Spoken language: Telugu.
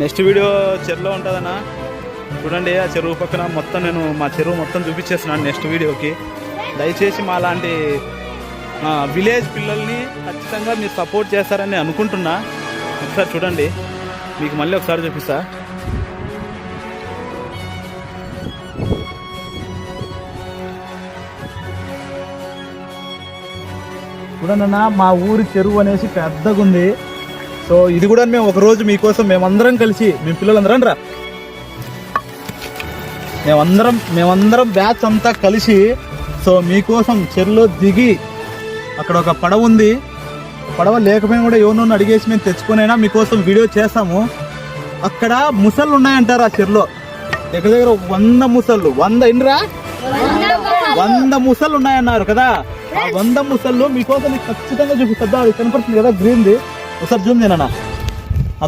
నెక్స్ట్ వీడియో చెరువులో ఉంటుందన్నా. చూడండి ఆ చెరువు పక్కన మొత్తం నేను మా చెరువు మొత్తం చూపించేస్తున్నాను నెక్స్ట్ వీడియోకి. దయచేసి మా లాంటి విలేజ్ పిల్లల్ని ఖచ్చితంగా మీరు సపోర్ట్ చేస్తారని అనుకుంటున్నా. ఒకసారి చూడండి మీకు మళ్ళీ ఒకసారి చూపిస్తా. చూడండి అన్న మా ఊరి చెరువు అనేసి పెద్దగా ఉంది సో ఇది కూడా మేము ఒకరోజు మీకోసం మేమందరం కలిసి మేము పిల్లలందరం రా. మేమందరం మేమందరం బ్యాచ్ అంతా కలిసి సో మీకోసం చెరులో దిగి అక్కడ ఒక పడవ ఉంది. పడవ లేకపోయినా కూడా ఎవరినో అడిగేసి మేము తెచ్చుకునైనా మీకోసం వీడియో చేస్తాము. అక్కడ ముసళ్ళు ఉన్నాయంటారు ఆ చెరులో. దగ్గర దగ్గర వంద ముసళ్ళు. వంద ఎన్నిరా వంద ముసళ్ళు ఉన్నాయన్నారు కదా. ఆ వంద ముసళ్ళు మీకోసం ఖచ్చితంగా చూపిస్తా. అది కనపడుతుంది కదా గ్రీన్ది. ఒకసారి జూమ్ చేయనా ఆ